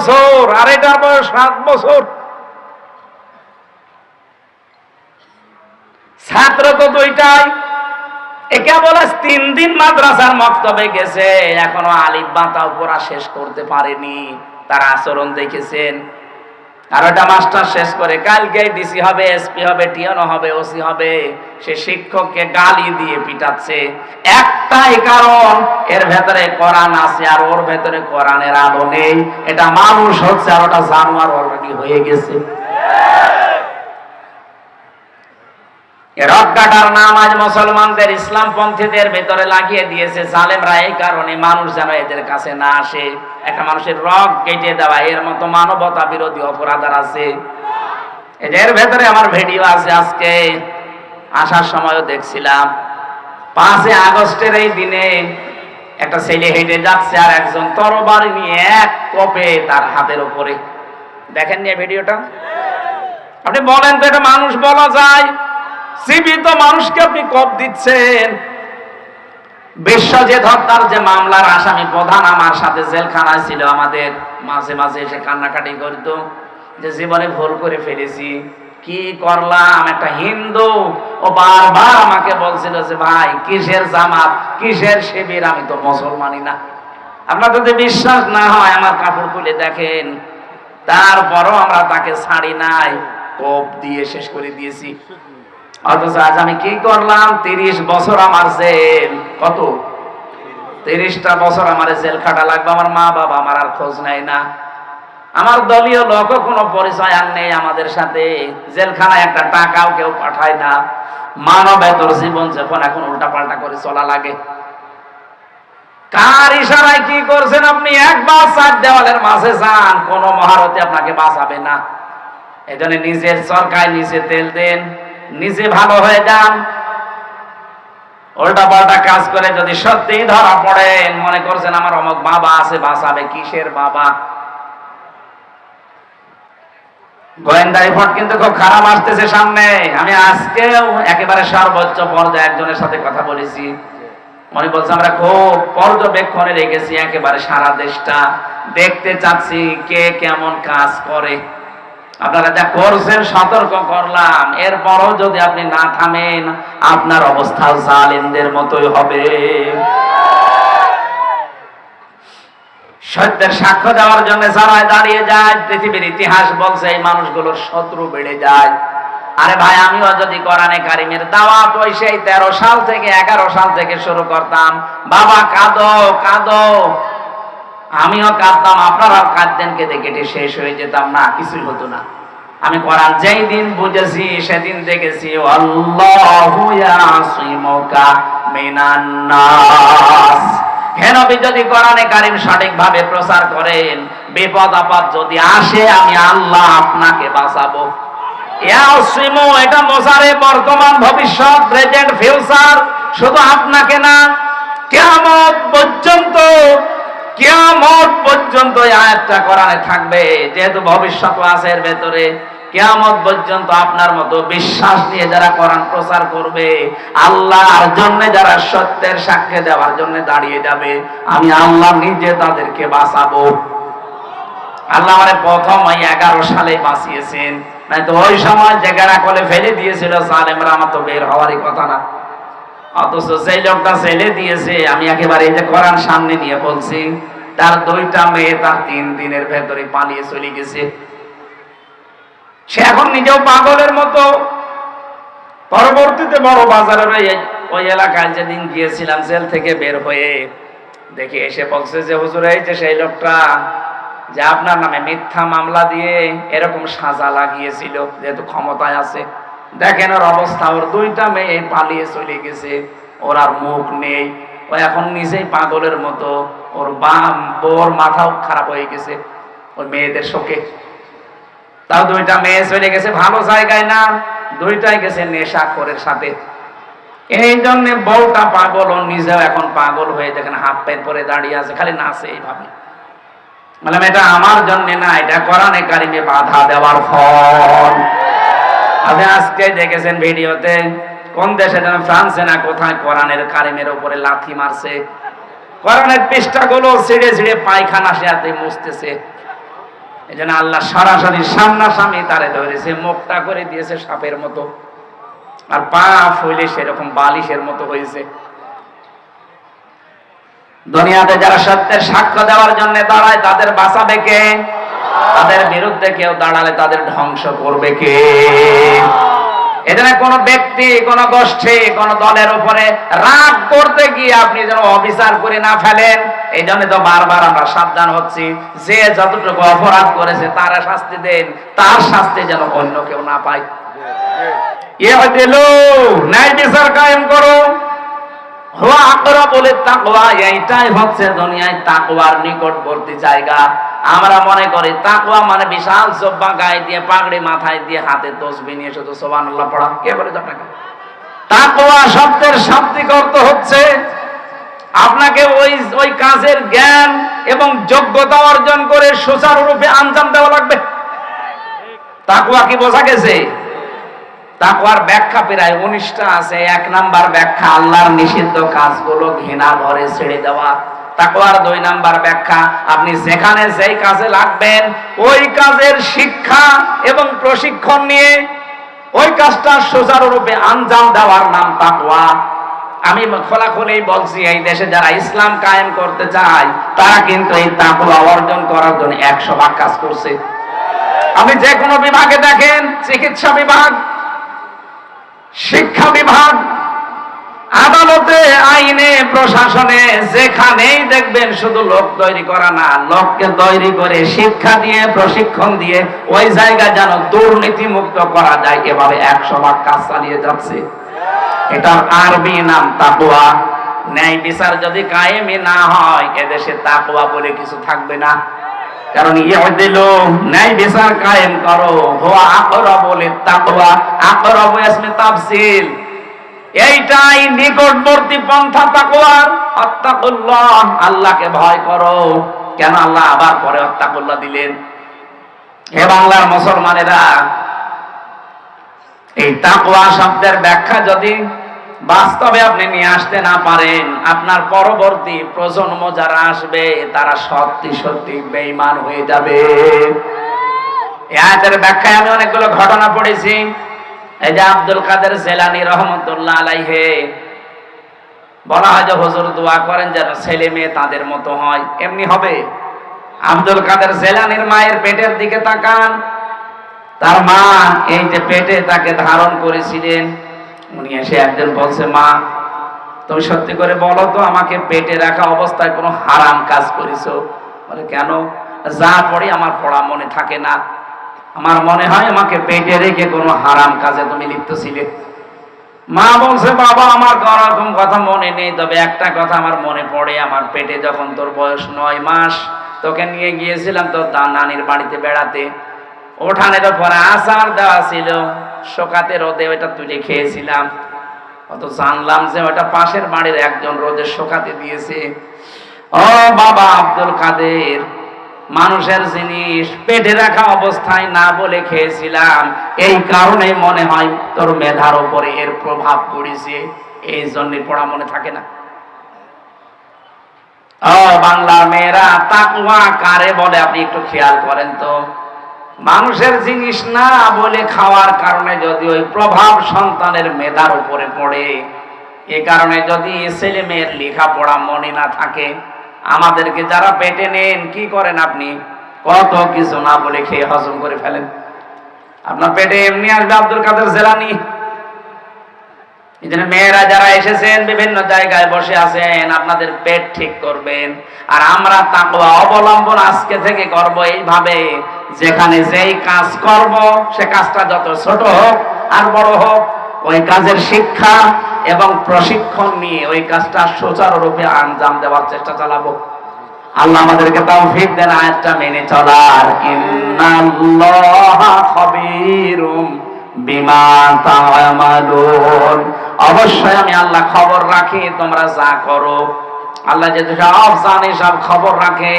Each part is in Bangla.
বছর, আর এটার বয়স সাত বছর। ছাত্র তো দুইটাই। একে বলে তিন দিন মাদ্রাসার মক্তবে গেছে, এখনও আলিফ বাতা উপরা শেষ করতে পারেনি। তার আচরণ দেখেছেন। ওটা মাস্টার শেষ করে কালকে ডিসি হবে, এসপি হবে, টিএনও হবে, ওসি হবে। সে শিক্ষককে গালি দিয়ে পিটাচ্ছে। একটাই কারণ, এর ভেতরে কোরআন আছে আর ওর ভেতরে কোরআনের আলো নেই। এটা মানুষ হচ্ছে আর ওটা জানোয়ার অলরেডি হয়ে গেছে। রক্কাটার নাম আজ মুসলমানদের ইসলাম পন্থীদের ভেতরে লাগিয়ে দিয়েছে জালেমরা, এই কারণে মানুষ যেন এদের কাছে না আসে। একটা মানুষের রক কেটে দেওয়া, এর মতো মানবতা বিরোধী অপরাধ আর আছে। এদের ভেতরে আমার ভিডিও আছে আজকে। আসার সময়ও দেখছিলাম। পাঁচে আগস্টের এই দিনে একটা ছেলে হেঁটে যাচ্ছে আর একজন তরবারি নিয়ে এক কপে তার হাতের উপরে। দেখেন নিয়ে ভিডিওটা আপনি বলেন তো, এটা মানুষ বলা যায়? জীবিত মানুষকে আপনি কপ দিচ্ছেন। বিশ্বজিৎ হত্যার যে মামলার আসামি প্রধান আমার সাথে জেলখানায় ছিল, আমাদের মাঝে মাঝে এসে কান্নাকাটি করত যে জীবনে ভুল করে ফেলেছি, কি করলাম? একটা হিন্দু ও বারবার আমাকে বলছিল যে, ভাই, কিসের জামাত? কিসের শিবির? আমি তো মুসলমানই না। আপনার যদি বিশ্বাস না হয়, আমার কাপড় খুলে দেখেন, তারপরও আমরা তাকে ছাড়ি নাই, কোপ দিয়ে শেষ করে দিয়েছি। অথচ আজ আমি কি করলাম? তিরিশ বছর আমার জেল। কত? তিরিশটা বছর আমার জেল খাটা লাগবে। আমার মা বাবা আমার আর খোঁজ নেয় না। আমার দলীয় লোকও কোনো পরিচয় আর নেই আমাদের সাথে। জেলখানায় একটা টাকাও কেউ পাঠায় না। মানবেতর জীবন যখন এখন উল্টা পাল্টা করে চলা লাগে। কার ইশারায় কি করছেন আপনি? একবার চার দেওয়ালের মাঝে যান। কোন মহারথী আপনাকে বাঁচাবে না। এজন্য নিজের সরকার নিজে তেল দেন। নিজে ভালো হয়ে যান। উল্টা পাল্টা কাজ করে যদি সত্যিই ধরা পড়েন, মনে করছেন আমার অমক বাবা আছে, বাঁচাবে কিসের বাবা? কিন্তু খুব খারাপ আসতেছে সামনে। আমি আজকেও একেবারে সর্বোচ্চ পর্যায়ে একজনের সাথে কথা বলেছি। মনে বলছে আমরা খুব পর্যবেক্ষণে রেখেছি একেবারে সারা দেশটা। দেখতে চাচ্ছি কে কেমন কাজ করে। আপনারা যা করছেন সতর্ক করলাম। এরপরও যদি আপনি না থামেন, আপনার অবস্থা জালিমদের মতোই হবে। সত্যের সাক্ষ্য দেওয়ার জন্য যারাই দাঁড়িয়ে যায়, পৃথিবীর ইতিহাস বলছে এই মানুষগুলোর শত্রু বেড়ে যায়। আরে ভাই, আমিও যদি কোরআনে কারিমের দাওয়াত ওই সেই তেরো সাল থেকে, এগারো সাল থেকে শুরু করতাম। বাবা, কাঁদো কাঁদো। আমিও কাঁদতাম, আপনারাও কাঁদতেন কেটে কেটে শেষ হয়ে যেতাম। না, কিছুই হতো না। আমি কোরআন যেই দিন বুঝেছি, সেদিন দেখেছি, আল্লাহু ইয়াসিমুকা মিনান নাস। হে নবী, যদি কোরআনে কারিম সঠিকভাবে প্রচার করেন, বিপদ আপদ যদি আসে, আমি আল্লাহ আপনাকে বাঁচাবো। এটা মোসারে বর্তমান ভবিষ্যৎ, প্রেজেন্ট ফিউচার। শুধু আপনাকে না কেমন পর্যন্ত কিয়ামত পর্যন্ত আয়াতটা কোরআনে থাকবে, যেহেতু ভবিষ্যৎ আছে এর ভেতরে। কিয়ামত পর্যন্ত আপনার মতো বিশ্বাস নিয়ে যারা কোরআন প্রচার করবে, আল্লাহর জন্য যারা সত্যের সাক্ষ্য দেওয়ার জন্য দাঁড়িয়ে যাবে, আমি আল্লাহ নিজে তাদেরকে বাঁচাবো। আল্লাহ আমারে প্রথম ওই এগারো সালে বাঁচিয়েছেন। নাই তো ওই সময় যে জায়গাটা কলে ফেলে দিয়েছিল সালেমরা আমার তো বের হওয়ারই কথা না। অথচ সেই লোকটা ছেলে দিয়েছে, আমি একেবারে এই যে কোরআন সামনে নিয়ে বলছি তার দুইটা মেয়ে তার তিন দিনের ভেতরে পালিয়ে চলে গেছে। সে এখন নিজেও পাগলের মতো। পরবর্তীতে বড় বাজারের ওই ওই এলাকায় যেদিন গিয়েছিলাম জেল থেকে বের হয়ে দেখে এসে বলছে যে, হুজুর, এই যে সেই লোকটা যে আপনার নামে মিথ্যা মামলা দিয়ে এরকম সাজা লাগিয়েছিল, যেহেতু ক্ষমতায় আছে। দেখেন ওর অবস্থা, ওর দুইটা মেয়ে পালিয়ে চলে গেছে। ওর আর মুখ নেই। ও এখন নিজেই পাগলের মতো। ওর বাম বোর মাথাও খারাপ হয়ে গেছে ওই মেয়েদের শোকে। তাও দুইটা মেয়ে চলে গেছে, ভালো জায়গায় না, দুইটাই গেছে নেশাখোরের সাথে। এই জন্য বউটা পাগল, ও নিজেও এখন পাগল হয়ে দেখেন, হাফ প্যান্ট পরে দাঁড়িয়ে আছে, খালি নাচে এইভাবে। বললাম এটা আমার জন্য না, এটা কোরআনে কারিমে বাধা দেওয়ার ফল। আপনি আজকে দেখেছেন ভিডিওতে কোন দেশে যেন ফ্রান্সে না কোথায় কোরআনের কারিমের উপরে লাথি মারছে। কোরআনের পৃষ্ঠাগুলো ছিঁড়ে ছিঁড়ে পায়খানা সে হাতে মুছতেছে। এই জন্য আল্লাহ সরাসরি সামনাসামনি তারে ধরেছে, মুখটা করে দিয়েছে সাপের মতো। আর পা ফুলে সেরকম বালিশের মতো হয়েছে। দুনিয়াতে যারা সত্যের সাক্ষ্য দেওয়ার জন্য দাঁড়ায়, তাদের বাঁচাবে কে? তাদের বিরুদ্ধে কেউ দাঁড়ালে তাদের ধ্বংস করবে কে? এখানে কোন ব্যক্তি, কোন গোষ্ঠী, কোন দলের উপরে রাগ করতে গিয়ে আপনি যেন অবিচার করে না ফেলেন এই জন্য তো বারবার আমরা সাবধান হচ্ছি। যে যতটুকু অপরাধ করেছে, তারা শাস্তি দেন, তার শাস্তি যেন অন্য কেউ না পায়। ন্যায় বিচার কায়েম করো। হুয়া আকরা বলে তাকওয়া, এইটাই হচ্ছে দুনিয়ায় তাকওয়ার নিকটবর্তী জায়গা। আমরা মনে করি তাকওয়া মানে বিশাল জব্বা গায়ে দিয়ে, পাগড়ি মাথায় দিয়ে, হাতে তসবি নিয়ে শুধু সুবহানাল্লাহ পড়া কে বলে আপনাকে? তাকওয়া শব্দের শাব্দিক অর্থ হচ্ছে আপনাকে ওই ওই কাজের জ্ঞান এবং যোগ্যতা অর্জন করে সুচারুরূপে আঞ্জাম দেওয়া লাগবে। তাকুয়া কি বোঝা গেছে? তাকওয়ার ব্যাখ্যা প্রায় উনিশটা আছে। এক নাম্বার ব্যাখ্যা, আল্লাহর নিষিদ্ধ কাজগুলো ঘৃণা ভরে ছেড়ে দেওয়া। তাকওয়ার দুই নাম্বার ব্যাখ্যা, আপনি যেখানে যেই কাজে লাগবেন, ওই কাজের শিক্ষা এবং প্রশিক্ষণ নিয়ে ওই কাজটা সুচারুরূপে আঞ্জাম দেওয়ার নাম তাকওয়া। আমি খোলাখুলি বলছি, এই দেশে যারা ইসলাম কায়েম করতে চায়, তারা কিন্তু এই তাকওয়া অর্জন করার জন্য একশো ভাগ কাজ করছে। আপনি যে কোনো বিভাগে দেখেন, চিকিৎসা বিভাগ, শিক্ষা বিভাগ আদালতে, আইনে, প্রশাসনে যেখানেই দেখবেন শুধু লোক তৈরি করা না, লোককে তৈরি করে শিক্ষা দিয়ে, প্রশিক্ষণ দিয়ে ওই জায়গা যেন দুর্নীতি মুক্ত করা যায়, এভাবে একশো ভাগ কাজ চালিয়ে যাচ্ছে। এটার আরবি নাম তাকুয়া ন্যায় বিচার যদি কায়েমে না হয়, এদেশে তাকুয়া বলে কিছু থাকবে না। কারণ ইয়ে দিল ন্যায় বিচার কায়েম করো। হোয়া আকরব বলে তাকওয়া। আকরব ইসমে তাফসিল। এইটাই নিকটবর্তী পন্থা তাকওয়ার। আত্তাকুল্লাহ, আল্লাহকে ভয় করো। কেন আল্লাহ আবার পরে আত্তাকুল্লাহ দিলেন? হে বাংলার মুসলমানেরা, এই তাকওয়া শব্দের ব্যাখ্যা যদি বাস্তবে আপনি নিয়ে আসতে না পারেন, আপনার পরবর্তী প্রজন্ম যারা আসবে, তারা সত্যি সত্যি বেঈমান হয়ে যাবে। আয়াতের ব্যাখ্যায় আমি অনেকগুলো ঘটনা পড়েছি। এই যে আব্দুল কাদের জেলানি রহমতুল্লাহ আলাইহে, বলা হয় যে হুজুর দোয়া করেন যেন ছেলে মেয়ে তাদের মতো হয়। এমনি হবে। আব্দুল কাদের জেলানির মায়ের পেটের দিকে তাকান। তার মা এই যে পেটে তাকে ধারণ করেছিলেন, উনি এসে একজন বলছে, মা, তুমি সত্যি করে বলো তো, আমাকে পেটে রাখা অবস্থায় কোনো হারাম কাজ করেছ? বলে, কেন? যা পড়ি আমার পড়া মনে থাকে না। আমার মনে হয় আমাকে পেটে রেখে কোনো হারাম কাজে তুমি লিপ্ত ছিলে। মা বলছে, বাবা, আমার কোনোরকম কথা মনে নেই, তবে একটা কথা আমার মনে পড়ে। আমার পেটে যখন তোর বয়স নয় মাস, তোকে নিয়ে গিয়েছিলাম তোর নানির বাড়িতে বেড়াতে। ওঠানের পরে আচার দেওয়া ছিল, শোকাতে রোদে ওটা তুলে খেয়েছিলাম। অত জানলাম যে ওটা পাশের বাড়ির একজন রোদে শোকাতে দিয়েছে। ও বাবা আব্দুল কাদের মানুষের জিনিস পেটে রাখা অবস্থায় না বলে খেয়েছিলাম। এই কারণে মনে হয় তোর মেধার উপরে এর প্রভাব পড়েছে। এই জন্য পড়া মনে থাকে না। ও বাংলার মেয়েরা তাকুয়া কারে বলে আপনি একটু খেয়াল করেন তো। মানুষের জিনিস না বলে খাওয়ার কারণে যদি ওই প্রভাব সন্তানের মেধার উপরে পড়ে, এ কারণে যদি ছেলে মেয়ের লেখাপড়া মনে না থাকে আমাদেরকে যারা পেটে নেন, কি করেন আপনি? কত কিছু না বলে খেয়ে হজম করে ফেলেন। আপনার পেটে এমনি আসবে আব্দুল কাদের জেলানি। এই মেয়েরা যারা এসেছেন, বিভিন্ন জায়গায় বসে আছেন, আপনাদের পেট ঠিক করবেন। আর আমরা তাকওয়া অবলম্বন আজকে থেকে করব এইভাবে, যেখানে যেই কাজ করব, সে কাজটা যত ছোট হোক আর বড় হোক ওই কাজের শিক্ষা এবং প্রশিক্ষণ নিয়ে ওই কাজটা সুচারুরূপে আঞ্জাম দেওয়ার চেষ্টা চালাবো। আল্লাহ আমাদেরকে তৌফিক দেন, আয়াতটা মেনে চলার। ইন্নাল্লাহা অবশ্যই আমি আল্লাহ খবর রাখি, তোমরা যা করো। আল্লাহ যেহেতু সব জানে সব খবর রাখে।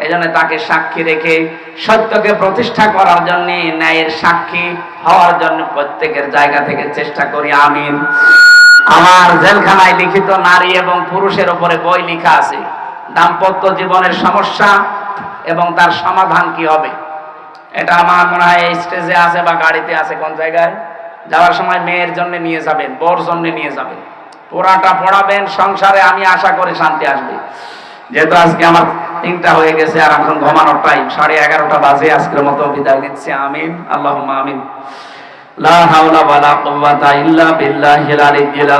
এজন্য তাকে সাক্ষী রেখে সত্যকে প্রতিষ্ঠা করার জন্য, ন্যায়ের সাক্ষী হওয়ার জন্য প্রত্যেকের জায়গা থেকে চেষ্টা করি, আমিন। আমার জেলখানায় লিখিত নারী এবং পুরুষের উপরে বই লেখা আছে। দাম্পত্য জীবনের সমস্যা এবং তার সমাধান কি হবে? এটা আমার মনে হয় স্টেজে আছে বা গাড়িতে আছে, কোন জায়গায়? যাওয়ার সময় মেয়ের জন্য নিয়ে যাবেন বর জন্য নিয়ে যাবেন। পোড়াটা পড়াবেন, সংসারে আমি আশা করি শান্তি আসবে। যেহেতু আজকে আমার তিনটা হয়ে গেছে আর এখন ঘুমানোর টাইম সাড়ে এগারোটা বাজে, আজকের মতো বিদায় নিচ্ছি। আমিন। আল্লাহ আমিন। লা হাওলা ওয়ালা কুওয়াতা ইল্লা বিল্লাহিল আলিয়্যিল